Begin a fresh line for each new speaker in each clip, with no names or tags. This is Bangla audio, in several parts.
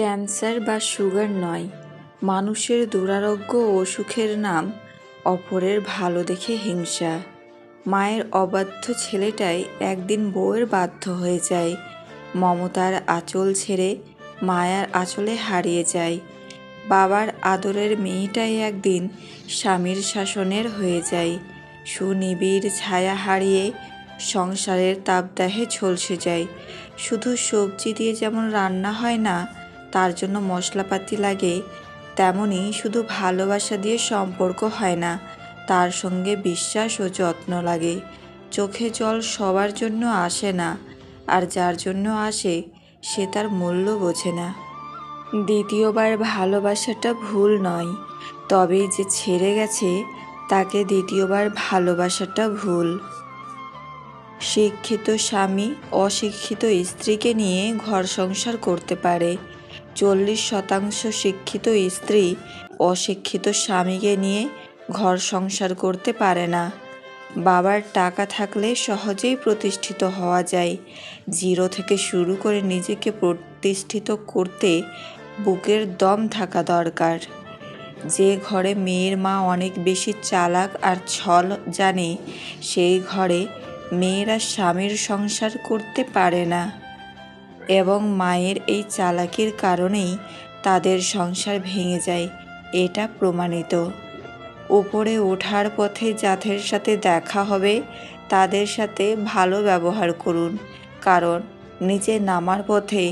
ক্যান্সার বা সুগার নয়। মানুষের দুরারোগ্য অসুখের নাম অপরের ভালো দেখে হিংসা। মায়ের অবাধ্য ছেলেটাই একদিন বউয়ের বাধ্য হয়ে যায়। মমতার আঁচল ছেড়ে মায়ার আঁচলে হারিয়ে যায়। বাবার আদরের মেয়েটাই একদিন স্বামীর শাসনের হয়ে যায়। সুনিবিড় ছায়া হারিয়ে সংসারের তাপদাহে ঝলসে যায়। শুধু সবজি দিয়ে যেমন রান্না হয় না তার জন্য মশলাপাতি লাগে, তেমনি শুধু ভালোবাসা দিয়ে সম্পর্ক হয় না, তার সঙ্গে বিশ্বাস ও যত্ন লাগে। চোখে জল সবার জন্য আসে না, আর যার জন্য আসে, সে তার মূল্য বোঝে না। দ্বিতীয়বার ভালোবাসাটা ভুল নয় তবে যে ছেড়ে গেছে, তাকে দ্বিতীয়বার ভালোবাসাটা ভুল। শিক্ষিত স্বামী অশিক্ষিত স্ত্রীকে নিয়ে ঘর সংসার করতে পারে চল্লিশ শতাংশ শিক্ষিত স্ত্রী অশিক্ষিত স্বামীকে নিয়ে ঘর সংসার করতে পারে না। বাবার টাকা থাকলে সহজেই প্রতিষ্ঠিত হওয়া যায়। জিরো থেকে শুরু করে নিজেকে প্রতিষ্ঠিত করতে বুকের দম থাকা দরকার। যে ঘরে মেয়ের মা অনেক বেশি চালাক আর ছল জানে, সেই ঘরে মেয়েরা স্বামীর সংসার করতে পারে না। এবং মায়ের এই চালাকির কারণেই তাদের সংসার ভেঙে যায়, এটা প্রমাণিত। উপরে ওঠার পথে যাদের সাথে দেখা হবে, তাদের সাথে ভালো ব্যবহার করুন, কারণ নিচে নামার পথে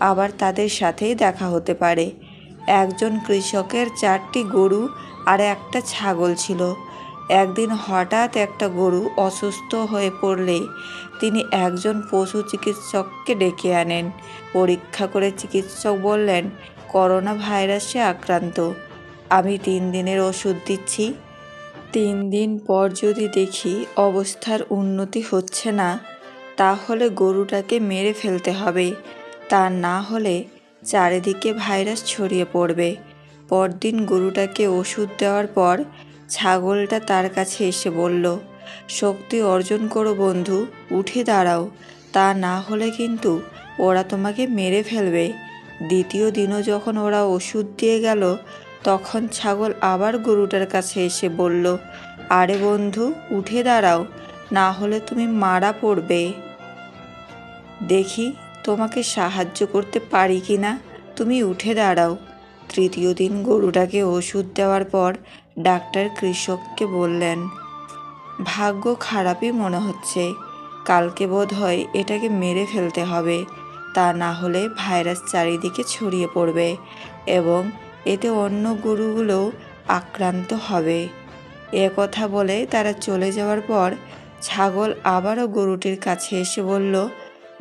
আবার তাদের সাথেই দেখা হতে পারে। একজন কৃষকের চারটি গরু আর একটা ছাগল ছিল। একদিন হঠাৎ একটা গরু অসুস্থ হয়ে পড়লে তিনি একজন পশু চিকিৎসককে ডেকে আনেন। পরীক্ষা করে চিকিৎসক বললেন করোনা ভাইরাসে আক্রান্ত। আমি তিন দিনের ওষুধ দিচ্ছি। তিন দিন পর যদি দেখি অবস্থার উন্নতি হচ্ছে না, তাহলে গরুটাকে মেরে ফেলতে হবে। তা না হলে চারিদিকে ভাইরাস ছড়িয়ে পড়বে। পরদিন গরুটাকে ওষুধ দেওয়ার পর ছাগলটা তার কাছে এসে বলল, শক্তি অর্জন করো বন্ধু, উঠে দাঁড়াও। তা না হলে কিন্তু ওরা তোমাকে মেরে ফেলবে। দ্বিতীয় দিনও যখন ওরা ওষুধ দিয়ে গেল, তখন ছাগল আবার গরুটার কাছে এসে বলল, আরে বন্ধু, উঠে দাঁড়াও, না হলে তুমি মারা পড়বে। দেখি তোমাকে সাহায্য করতে পারি কি না তুমি উঠে দাঁড়াও। তৃতীয় দিন গরুটাকে ওষুধ দেওয়ার পর ডাক্তার কৃষককে বললেন, ভাগ্য খারাপই মনে হচ্ছে। কালকে বোধ হয় এটাকে মেরে ফেলতে হবে। তা না হলে ভাইরাস চারিদিকে ছড়িয়ে পড়বে এবং এতে অন্য গরুগুলো আক্রান্ত হবে। এ কথা বলে তারা চলে যাওয়ার পর ছাগল আবারও গরুটির কাছে এসে বলল,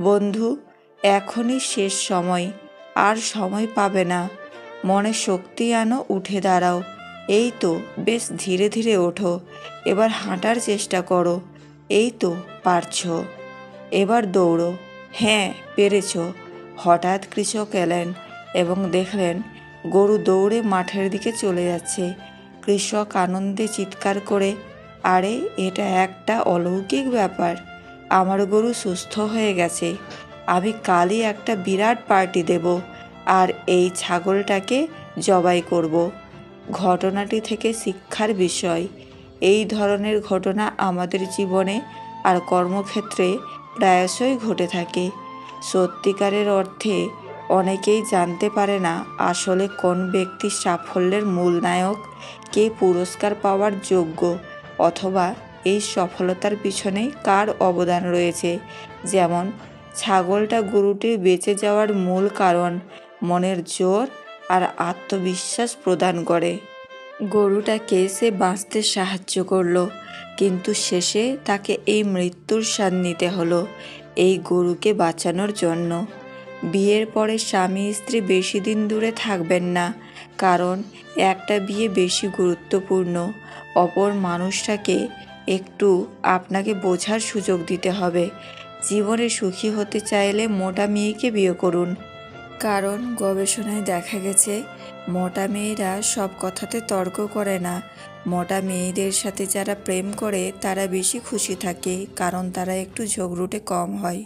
বন্ধু, এখনই শেষ সময়। আর সময় পাবে না। মনে শক্তি আনো উঠে দাঁড়াও। এই তো, বেশ ধীরে ধীরে ওঠো। এবার হাঁটার চেষ্টা করো। এই তো, পারছ। এবার দৌড়ো। হ্যাঁ পেরেছ। হঠাৎ কৃষক এলেন এবং দেখলেন গরু দৌড়ে মাঠের দিকে চলে যাচ্ছে। কৃষক আনন্দে চিৎকার করে, আরে, এটা একটা অলৌকিক ব্যাপার। আমার গরু সুস্থ হয়ে গেছে। আমি কালই একটা বিরাট পার্টি দেব। আর এই ছাগলটাকে জবাই করব। ঘটনাটি থেকে শিক্ষার বিষয়। এই ধরনের ঘটনা আমাদের জীবনে আর কর্মক্ষেত্রে প্রায়শই ঘটে থাকে। সত্যিকারের অর্থে অনেকেই জানতে পারে না আসলে কোন ব্যক্তি সাফল্যের মূল নায়ক, কে পুরস্কার পাওয়ার যোগ্য, অথবা এই সফলতার পিছনে কার অবদান রয়েছে। যেমন, ছাগলটা গরুটির বেঁচে যাওয়ার মূল কারণ মনের জোর আর আত্মবিশ্বাস প্রদান করে। গরুটাকে সে বাঁচতে সাহায্য করল, কিন্তু শেষে তাকে এই মৃত্যুর স্বাদ নিতে হলো এই গরুকে বাঁচানোর জন্য। বিয়ের পরে স্বামী স্ত্রী বেশি দিন দূরে থাকবেন না, কারণ একটা বিয়ে বেশি গুরুত্বপূর্ণ। অপর মানুষটাকে একটু আপনাকে বোঝার সুযোগ দিতে হবে। জীবনে সুখী হতে চাইলে মোটা মেয়েকে বিয়ে করুন। কারণ গবেষণায় দেখা গেছে, মোটা মেয়েরা সব কথাতে তর্ক করে না। মোটা মেয়েদের সাথে যারা প্রেম করে, তারা বেশি খুশি থাকে, কারণ তারা একটু ঝগড়ুটে কম হয়।